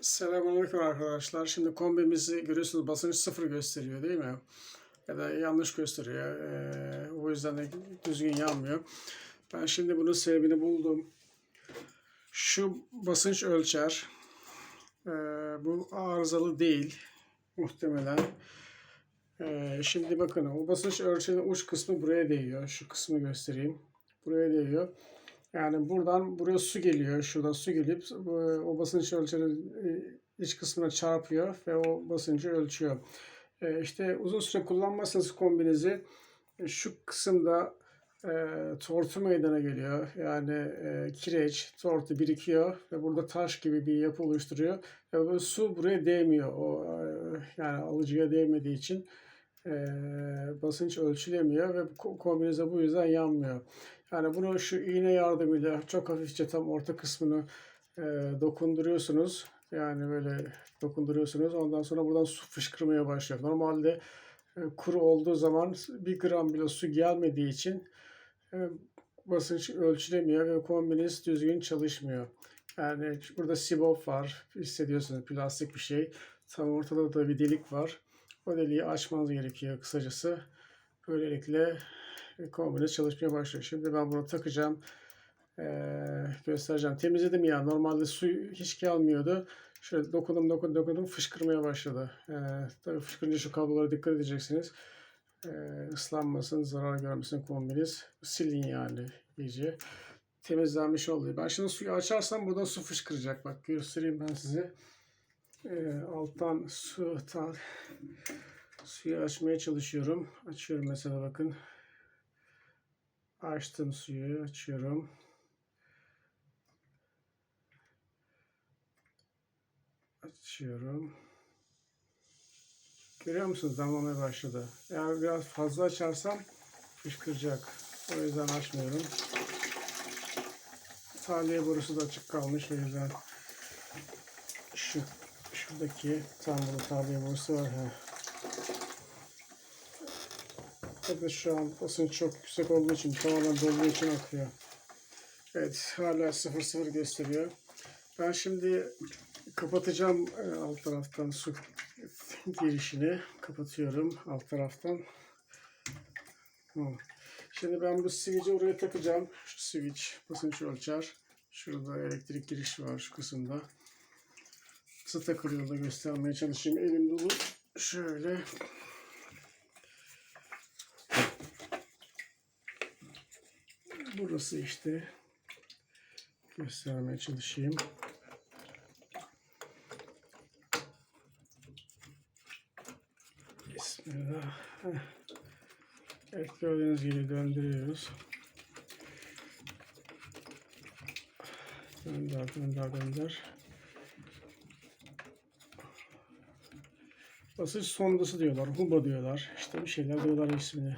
Selamünaleyküm arkadaşlar. Şimdi kombimizi görüyorsunuz basınç sıfır gösteriyor değil mi? Ya da yanlış gösteriyor. Ee, o yüzden de düzgün yanmıyor. Ben şimdi bunun sebebini buldum. Şu basınç ölçer. Ee, bu arızalı değil. Muhtemelen. Ee, şimdi bakın o basınç ölçerin uç kısmı buraya değiyor. Şu kısmı göstereyim. Buraya değiyor. Yani buradan buraya su geliyor. Şuradan su gelip e, o basınç ölçerin e, iç kısmına çarpıyor ve o basıncı ölçüyor. E, İşte uzun süre kullanmazsanız kombinizi şu kısımda e, tortu meydana geliyor. Yani e, kireç, tortu birikiyor ve burada taş gibi bir yapı oluşturuyor. Ve bu su buraya değmiyor. O e, yani alıcıya değmediği için e, basınç ölçülemiyor ve ko- kombinize bu yüzden yanmıyor. Yani bunu şu iğne yardımıyla çok hafifçe tam orta kısmını e, dokunduruyorsunuz. Yani böyle dokunduruyorsunuz. Ondan sonra buradan su fışkırmaya başlıyor. Normalde e, kuru olduğu zaman bir gram bile su gelmediği için e, basınç ölçülemiyor ve kombiniz düzgün çalışmıyor. Yani burada sibop var. Hissediyorsunuz plastik bir şey. Tam ortada da bir delik var. O deliği açmanız gerekiyor kısacası. Böylelikle e, kombiniz çalışmaya başlıyor. Şimdi ben bunu takacağım. Ee, göstereceğim. Temizledim ya. Normalde su hiç gelmiyordu. Şöyle dokundum dokundum dokundum fışkırmaya başladı. Ee, tabii fışkırınca şu kablolara dikkat edeceksiniz. Ee, ıslanmasın, zarar görmesin kombiniz. Silin yani iyice. Temizlenmiş oluyor. Ben şimdi suyu açarsam buradan su fışkıracak. Bak göstereyim ben size. Ee, alttan su ta, suyu açmaya çalışıyorum. Açıyorum mesela bakın. Açtım suyu, açıyorum. Açıyorum. Görüyor musunuz? Damlamaya başladı. Eğer biraz fazla açarsam fışkıracak. O yüzden açmıyorum. Tahliye borusu da açık kalmış. O yüzden şu şuradaki tam burada tahliye borusu var. He. Tabii şu an basınç çok yüksek olduğu için tamamen dolduğu için akıyor. Evet hala 00 gösteriyor. Ben şimdi kapatacağım e, alt taraftan su girişini kapatıyorum alt taraftan. Şimdi ben bu switch'i oraya takacağım. Şu switch basınç ölçer. Şurada elektrik girişi var şu kısımda. Nasıl takılıyor da göstermeye çalışayım. Elim dolu. Şöyle. Burası işte. Göstermeye çalışayım. Bismillah. Evet gördüğünüz gibi döndürüyoruz. Dönder, dönder, dönder. Basınç sondası diyorlar, huba diyorlar. İşte bir şeyler diyorlar ismini.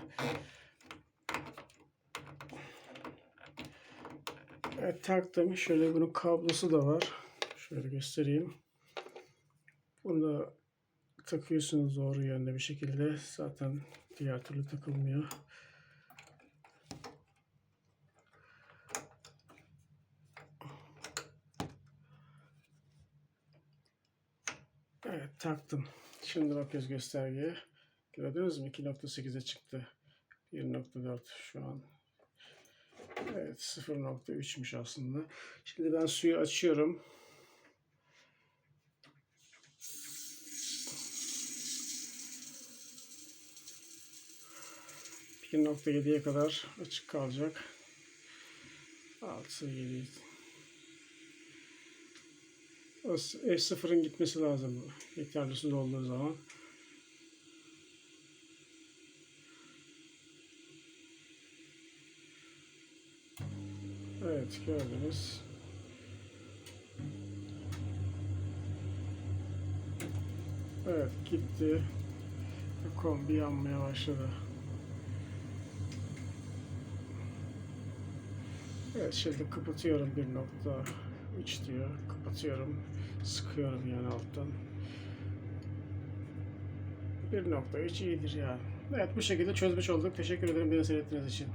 Evet taktım. Şöyle bunun kablosu da var. Şöyle göstereyim. Bunu da takıyorsunuz doğru yönde bir şekilde. Zaten diğer türlü takılmıyor. Evet taktım. Şimdi bakıyoruz göstergeye. Gördünüz mü? 2.8'e çıktı. 1.4 şu an. Evet 0.3'müş aslında. Şimdi ben suyu açıyorum. ...1.7'ye kadar açık kalacak. 6, 7... F0'ın gitmesi lazım. Yeterli su dolduğu zaman. Evet gördünüz. Evet gitti. Kombi yanmaya başladı. Evet şimdi kapatıyorum 1.3 diyor. Kapatıyorum. Sıkıyorum yani alttan. 1.3 iyidir yani. Evet bu şekilde çözmüş olduk. Teşekkür ederim beni seyrettiğiniz için.